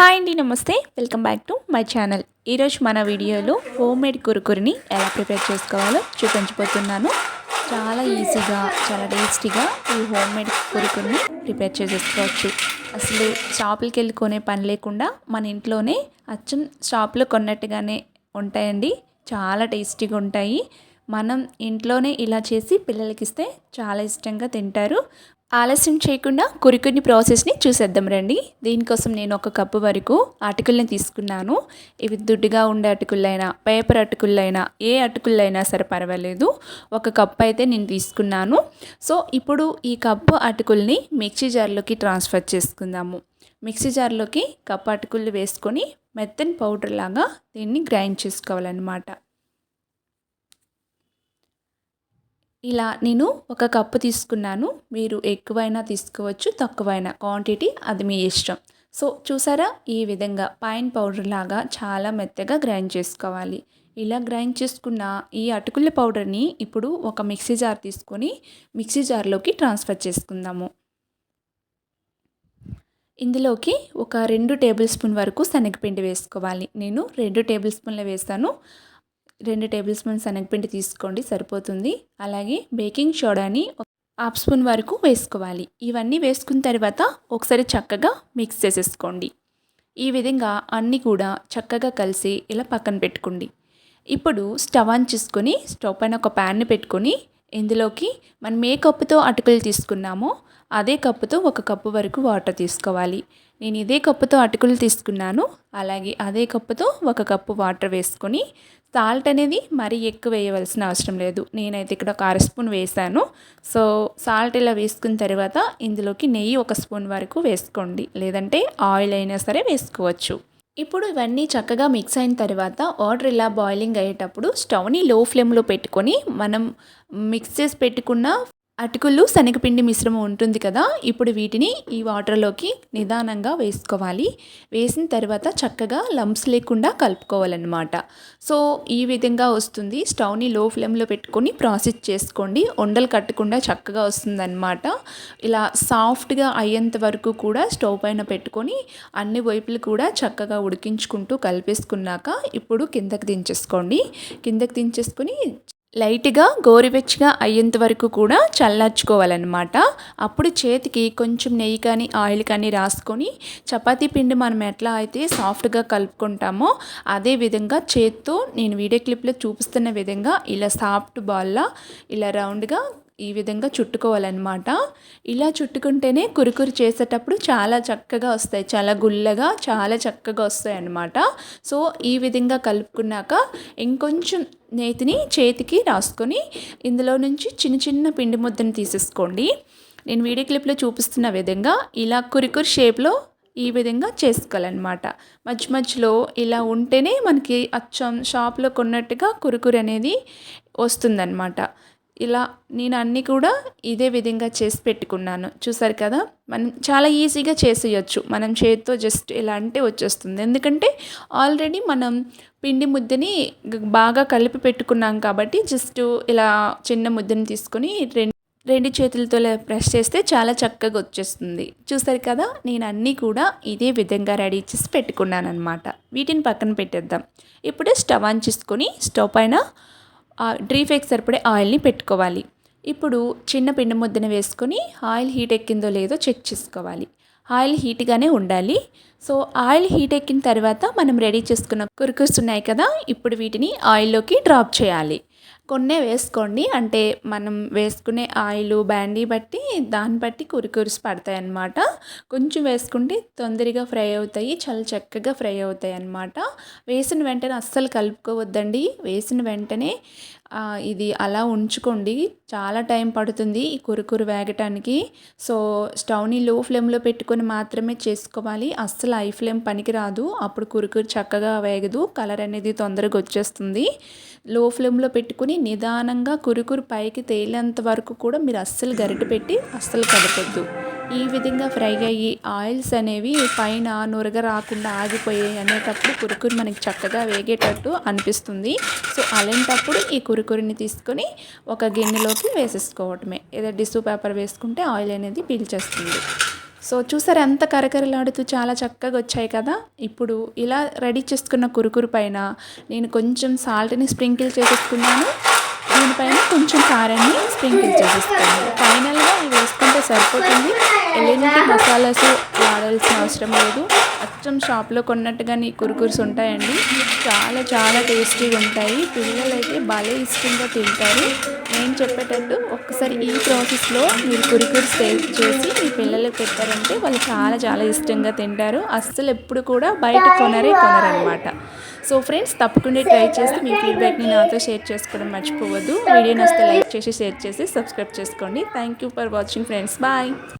Hi అండి నమస్తే. Welcome back to my channel. ఈరోజు మన వీడియోలో హోమ్ మేడ్ కురుకురిని ఎలా ప్రిపేర్ చేసుకోవాలో చూపించబోతున్నాను. చాలా ఈజీగా చాలా టేస్టీగా ఈ హోమ్ మేడ్ కురుకురిని ప్రిపేర్ చేసేసుకోవచ్చు. అసలు షాపులకి వెళ్ళి కొనే పని లేకుండా మన ఇంట్లోనే అచ్చం షాప్లో కొన్నట్టుగానే ఉంటాయండి. చాలా టేస్టీగా ఉంటాయి. మనం ఇంట్లోనే ఇలా చేసి పిల్లలకి ఇస్తే చాలా ఇష్టంగా తింటారు. ఆలస్యం చేయకుండా కురికుని ప్రాసెస్ని చూసేద్దాం రండి. దీనికోసం నేను ఒక కప్పు వరకు అటుకుల్ని తీసుకున్నాను. ఇవి దుడ్డుగా ఉండే అటుకులైనా పేపర్ అటుకులైనా ఏ అటుకులైనా సరే పర్వాలేదు. ఒక కప్పు అయితే నేను తీసుకున్నాను. సో ఇప్పుడు ఈ కప్పు అటుకుల్ని మిక్సీ జార్లోకి ట్రాన్స్ఫర్ చేసుకుందాము. మిక్సీ జార్లోకి కప్పు అటుకులు వేసుకొని మెత్తని పౌడర్ లాగా దీన్ని గ్రైండ్ చేసుకోవాలన్నమాట. ఇలా నేను ఒక కప్పు తీసుకున్నాను. మీరు ఎక్కువైనా తీసుకోవచ్చు తక్కువైనా. క్వాంటిటీ అది మీ ఇష్టం. సో చూసారా? ఈ విధంగా పైన్ పౌడర్ లాగా చాలా మెత్తగా గ్రైండ్ చేసుకోవాలి. ఇలా గ్రైండ్ చేసుకున్న ఈ అటుకుల పౌడర్ని ఇప్పుడు ఒక మిక్సీ జార్ తీసుకొని మిక్సీ జార్లోకి ట్రాన్స్ఫర్ చేసుకుందాము. ఇందులోకి ఒక రెండు టేబుల్ స్పూన్ వరకు శనగపిండి వేసుకోవాలి. నేను రెండు టేబుల్ స్పూన్లు వేస్తాను. రెండు టేబుల్ స్పూన్ శనగపిండి తీసుకోండి సరిపోతుంది. అలాగే బేకింగ్ సోడాని హాఫ్ స్పూన్ వరకు వేసుకోవాలి. ఇవన్నీ వేసుకున్న తర్వాత ఒకసారి చక్కగా మిక్స్ చేసేసుకోండి. ఈ విధంగా అన్నీ కూడా చక్కగా కలిసి ఇలా పక్కన పెట్టుకోండి. ఇప్పుడు స్టవ్ ఆన్ చేసుకొని స్టవ్ పైన ఒక ప్యాన్ని పెట్టుకొని ఇందులోకి మనం ఏ కప్పుతో అటుకులు తీసుకున్నామో అదే కప్పుతో ఒక కప్పు వరకు వాటర్ తీసుకోవాలి. నేను ఇదే కప్పుతో అటుకులు తీసుకున్నాను. అలాగే అదే కప్పుతో ఒక కప్పు వాటర్ వేసుకొని సాల్ట్ అనేది మరీ ఎక్కువ వేయవలసిన అవసరం లేదు. నేనైతే ఇక్కడ ఒక అర స్పూన్ వేసాను సో సాల్ట్ ఇలా వేసుకున్న తర్వాత ఇందులోకి నెయ్యి ఒక స్పూన్ వరకు వేసుకోండి. లేదంటే ఆయిల్ అయినా సరే వేసుకోవచ్చు. ఇప్పుడు ఇవన్నీ చక్కగా మిక్స్ అయిన తర్వాత వాటర్ ఇలా బాయిలింగ్ అయ్యేటప్పుడు స్టవ్ని లో ఫ్లేమ్లో పెట్టుకొని మనం మిక్స్ చేసి పెట్టుకున్న అటుకులు శనగపిండి మిశ్రమం ఉంటుంది కదా ఇప్పుడు వీటిని ఈ వాటర్లోకి నిదానంగా వేసుకోవాలి. వేసిన తర్వాత చక్కగా లంప్స్ లేకుండా కలుపుకోవాలన్నమాట. సో ఈ విధంగా వస్తుంది. స్టవ్ని లో ఫ్లేమ్లో పెట్టుకొని ప్రాసెస్ చేసుకోండి. ఉండలు కట్టకుండా చక్కగా వస్తుందన్నమాట. ఇలా సాఫ్ట్గా అయ్యేంత వరకు కూడా స్టవ్ పైన పెట్టుకొని అన్ని వైపులు కూడా చక్కగా ఉడికించుకుంటూ కలిపేసుకున్నాక ఇప్పుడు కిందకి దించేసుకోండి. కిందకి దించేసుకొని లైట్గా గోరువెచ్చగా అయ్యేంత వరకు కూడా చల్లార్చుకోవాలన్నమాట. అప్పుడు చేతికి కొంచెం నెయ్యి కానీ ఆయిల్ కానీ రాసుకొని చపాతీ పిండి మనం ఎట్లా అయితే సాఫ్ట్గా కలుపుకుంటామో అదే విధంగా చేత్తో నేను వీడియో క్లిప్లో చూపిస్తున్న విధంగా ఇలా సాఫ్ట్ బాల్లా ఇలా రౌండ్గా ఈ విధంగా చుట్టుకోవాలన్నమాట. ఇలా చుట్టుకుంటేనే కురుకురు చేసేటప్పుడు చాలా చక్కగా వస్తాయి. చాలా గుల్లగా చాలా చక్కగా వస్తాయి అన్నమాట సో ఈ విధంగా కలుపుకున్నాక ఇంకొంచెం నేతిని చేతికి రాసుకొని ఇందులో నుంచి చిన్న చిన్న పిండి ముద్దను తీసేసుకోండి. నేను వీడియో క్లిప్లో చూపిస్తున్న విధంగా ఇలా కురుకురు షేప్లో ఈ విధంగా చేసుకోవాలన్నమాట. మధ్య మధ్యలో ఇలా ఉంటేనే మనకి అచ్చం షాప్లో కొన్నట్టుగా కురుకురు అనేది వస్తుందన్నమాట. ఇలా నేను అన్నీ కూడా ఇదే విధంగా చేసి పెట్టుకున్నాను. చూసారు కదా? మనం చాలా ఈజీగా చేసేయచ్చు. మనం చేతితో జస్ట్ ఇలా అంటే వచ్చేస్తుంది. ఎందుకంటే ఆల్రెడీ మనం పిండి ముద్దని బాగా కలిపి పెట్టుకున్నాం కాబట్టి జస్ట్ ఇలా చిన్న ముద్దని తీసుకొని రెండు రెండు చేతులతో ప్రెస్ చేస్తే చాలా చక్కగా వచ్చేస్తుంది. చూసారు కదా? నేను అన్నీ కూడా ఇదే విధంగా రెడీ చేసి పెట్టుకున్నాను అనమాట వీటిని పక్కన పెట్టేద్దాం. ఇప్పుడు స్టవ్ ఆన్ చేసుకొని స్టవ్ పైన డ్రీ ఫేక్ సరిపడే ఆయిల్ని పెట్టుకోవాలి. ఇప్పుడు చిన్న పిండి ముద్దను వేసుకొని ఆయిల్ హీట్ ఎక్కిందో లేదో చెక్ చేసుకోవాలి. ఆయిల్ హీట్గానే ఉండాలి. సో ఆయిల్ హీట్ ఎక్కిన తర్వాత మనం రెడీ చేసుకున్న కురుకుర్స్ ఉన్నాయి కదా ఇప్పుడు వీటిని ఆయిల్లోకి డ్రాప్ చేయాలి. కొన్నే వేసుకోండి. అంటే మనం వేసుకునే ఆయిల్ బ్యాండీ బట్టి దాన్ని బట్టి కురికురిసి పడతాయి అన్నమాట కొంచెం వేసుకుంటే తొందరగా ఫ్రై అవుతాయి చాలా చక్కగా ఫ్రై అవుతాయి అన్నమాట వేసిన వెంటనే అస్సలు కలుపుకోవద్దండి. వేసిన వెంటనే ఇది అలా ఉంచుకోండి. చాలా టైం పడుతుంది ఈ కురుకురు వేగటానికి. సో స్టవ్ని లో ఫ్లేమ్లో పెట్టుకొని మాత్రమే చేసుకోవాలి. అస్సలు హై ఫ్లేమ్ పనికిరాదు అప్పుడు కురుకురు చక్కగా వేగదు. కలర్ అనేది తొందరగా వచ్చేస్తుంది. లో ఫ్లేమ్లో పెట్టుకుని నిదానంగా కురుకురు పైకి తేలేంత వరకు కూడా మీరు అస్సలు గరిట పెట్టి అస్సలు కదపద్దు. ఈ విధంగా ఫ్రై అయ్యి ఆయిల్స్ అనేవి పైన నురగ రాకుండా ఆగిపోయాయి అనేటప్పుడు కురుకురు మనకి చక్కగా వేగేటట్టు అనిపిస్తుంది. సో అలాంటప్పుడు ఈ కురుకురిని తీసుకొని ఒక గిన్నెలోకి వేసేసుకోవటమే. ఏదో డిష్యూ పేపర్ వేసుకుంటే ఆయిల్ అనేది పీల్చేస్తుంది. సో చూసారు ఎంత కరకరలాడుతూ చాలా చక్కగా వచ్చాయి కదా? ఇప్పుడు ఇలా రెడీ చేసుకున్న కురుకురు పైన నేను కొంచెం సాల్ట్ని స్ప్రింకిల్ చేసేసుకున్నాను. దీనిపైన కొంచెం కారాన్ని స్ప్రింకిల్ చేసేసుకున్నాను. ఫైనల్గా ఇవి వేసుకుంటే సరిపోతుంది. ఎలాంటి మసాలాస్ వాడాల్సిన అవసరం లేదు. అచ్చం షాప్లో కొన్నట్టుగానే ఈ కురుకుర్స్ ఉంటాయండి. చాలా చాలా టేస్టీగా ఉంటాయి. పిల్లలు అయితే భలే ఇష్టంగా తింటారు. నేను చెప్పేటట్టు ఒక్కసారి ఈ ప్రాసెస్లో మీరు కురుకుర్స్ టేస్ట్ చేసి మీ పిల్లలకు పెట్టారంటే వాళ్ళు చాలా చాలా ఇష్టంగా తింటారు. అస్సలు ఎప్పుడు కూడా బయట కొనరే కొనరనమాట. సో ఫ్రెండ్స్ తప్పకుండా ట్రై చేసి మీ ఫీడ్బ్యాక్ని నాతో షేర్ చేసుకోవడం మర్చిపోవద్దు. వీడియో నస్తే లైక్ చేసి షేర్ చేసి సబ్స్క్రైబ్ చేసుకోండి. Thank you for watching friends. Bye.